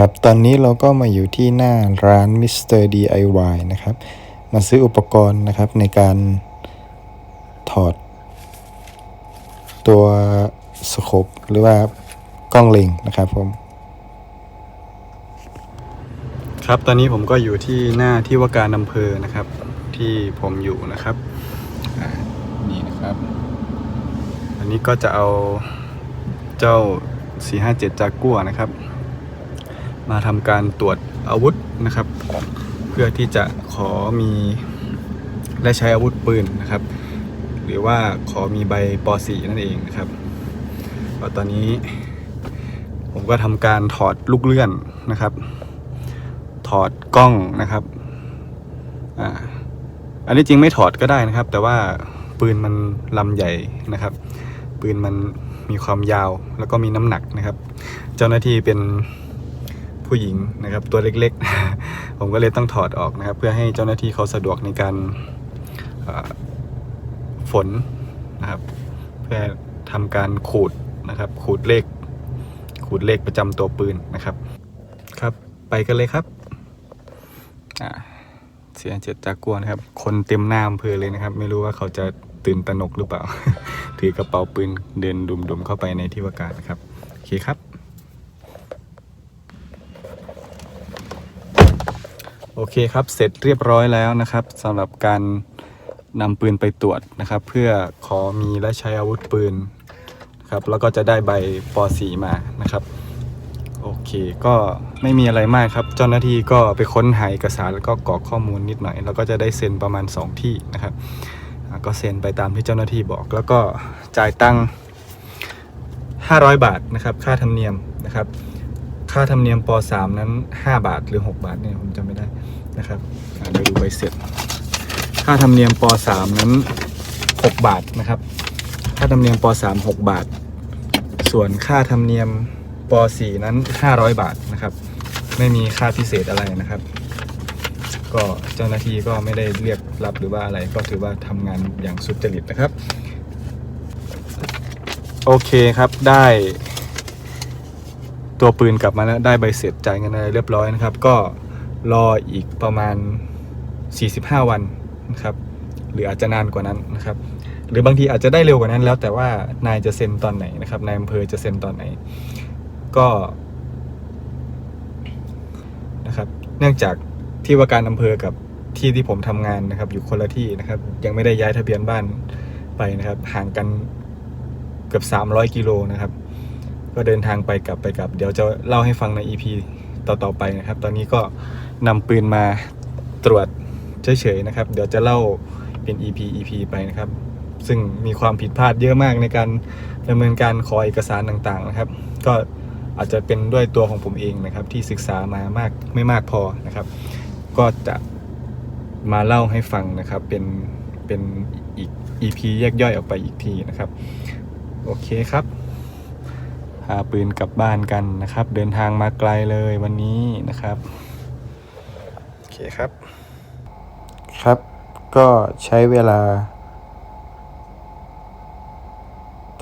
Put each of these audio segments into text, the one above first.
ครับ ตอนนี้เราก็มาอยู่ที่หน้าร้าน Mr. DIY นะครับ มาซื้ออุปกรณ์นะครับในการถอด ตัวสโคปหรือว่ากล้องเล็งนะครับผม ครับตอนนี้ผมก็อยู่ที่หน้าที่ว่าการอำเภอนะครับ ที่ผมอยู่นะครับอ่านี่นะครับ อันนี้ก็จะเอาเจ้า 457จากกัวนะครับ มาทำการตรวจอาวุธนะครับ เพื่อที่จะขอมีได้ใช้อาวุธปืนนะครับ หรือว่าขอมีใบป .4 นั่นเองนะครับก็ตอนนี้ผมก็ทำการถอดลูกเลื่อนนะครับ ถอดกล้องนะครับอ่าอันนี้จริงไม่ถอดก็ได้นะครับ แต่ว่าปืนมันลำใหญ่นะครับ ปืนมันมีความยาวแล้วก็มีน้ำหนักนะครับ เจ้าหน้าที่เป็น ผู้หญิงนะครับตัวเล็กๆ ผมก็เลยต้องถอดออกนะครับ เพื่อให้เจ้าหน้าที่เขาสะดวกในการฝนนะครับ เพื่อทำการขูดนะครับ ขูดเลข ขูดเลขประจำตัวปืนนะครับ ครับไปกันเลยครับเสียเจ็ดจากกวนครับ คนเต็มหน้าอำเภอเลยนะครับ ไม่รู้ว่าเขาจะตื่นตระหนกหรือเปล่า ถือกระเป๋าปืนเดินดุมๆเข้าไปในที่ว่าการนะครับ โอเคครับ โอเคครับเสร็จเรียบร้อยแล้วนะครับสำหรับการนำปืนไปตรวจนะครับ เพื่อขอมีและใช้อาวุธปืนนะครับแล้วก็จะได้ใบป .4 มานะครับ โอเคก็ไม่มีอะไรมากครับ เจ้าหน้าที่ก็ไปค้นหาเอกสารแล้วก็กรอกข้อมูลนิดหน่อย แล้วก็จะได้เซ็นประมาณ 2 ที่นะครับก็เซ็นไปตามที่เจ้าหน้าที่บอก แล้วก็จ่ายตังค์500 บาทนะครับ ค่าธรรมเนียมนะครับ ค่าธรรมเนียมป .3 นั้น 5 บาทหรือ 6 บาทเนี่ยผมจำไม่ได้นะครับเดี๋ยวดูใบเสร็จ ค่าธรรมเนียมป .3 นั้น 6 บาทนะครับ ค่าธรรมเนียมป .3 6 บาท ส่วนค่าธรรมเนียมป .4 นั้น 500 บาทนะครับ ไม่มีค่าพิเศษอะไรนะครับ ก็เจ้าหน้าที่ก็ไม่ได้เรียกรับหรือว่าอะไรก็ถือว่าทำงานอย่างสุจริตนะครับ โอเคครับได้ ตัวปืนกลับมาแล้วได้ใบเสร็จจ่ายเงินอะไรเรียบร้อยนะครับ ก็รออีกประมาณ 45 วันนะครับหรืออาจจะนานกว่านั้นนะครับ หรือบางทีอาจจะได้เร็วกว่านั้น แล้วแต่ว่านายจะเซ็นตอนไหนนะครับนายอำเภอจะเซ็นตอนไหน ก็นะครับ เนื่องจากที่ว่าการอำเภอกับที่ที่ผมทำงานนะครับ อยู่คนละที่นะครับ ยังไม่ได้ย้ายทะเบียนบ้านไปนะครับ ห่างกันเกือบ300กิโลนะครับ ก็เดินทางไปกลับไปกลับ เดี๋ยวจะเล่าให้ฟังใน EP ต่อๆไปนะครับ ตอนนี้ก็นำปืนมาตรวจเฉยๆนะครับ เดี๋ยวจะเล่าเป็น EP EP ไปนะครับ ซึ่งมีความผิดพลาดเยอะมากในการดำเนินการขอเอกสารต่างๆนะครับ ก็อาจจะเป็นด้วยตัวของผมเองนะครับ ที่ศึกษามามากไม่มากพอนะครับ ก็จะมาเล่าให้ฟังนะครับ เป็นเป็นอีก EP แยกย่อยออกไปอีกทีนะครับ โอเคครับ พาปืนกลับบ้านกันนะครับ เดินทางมาไกลเลยวันนี้นะครับโอเคครับ ครับก็ใช้เวลา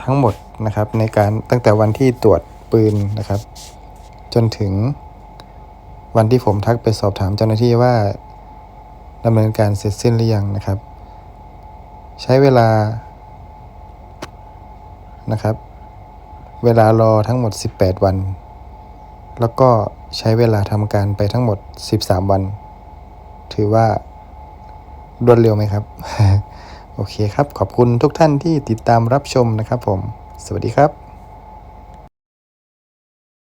ทั้งหมดนะครับในการตั้งแต่วันที่ตรวจปืนนะครับ จนถึงวันที่ผมทักไปสอบถามเจ้าหน้าที่ว่าดำเนินการเสร็จสิ้นหรือยังนะครับ ใช้เวลานะครับ เวลารอทั้งหมด 18 วัน แล้วก็ใช้เวลาทำการไปทั้งหมด 13 วัน ถือว่ารวดเร็วไหมครับ โอเคครับ ขอบคุณทุกท่านที่ติดตามรับชมนะครับผม สวัสดีครับ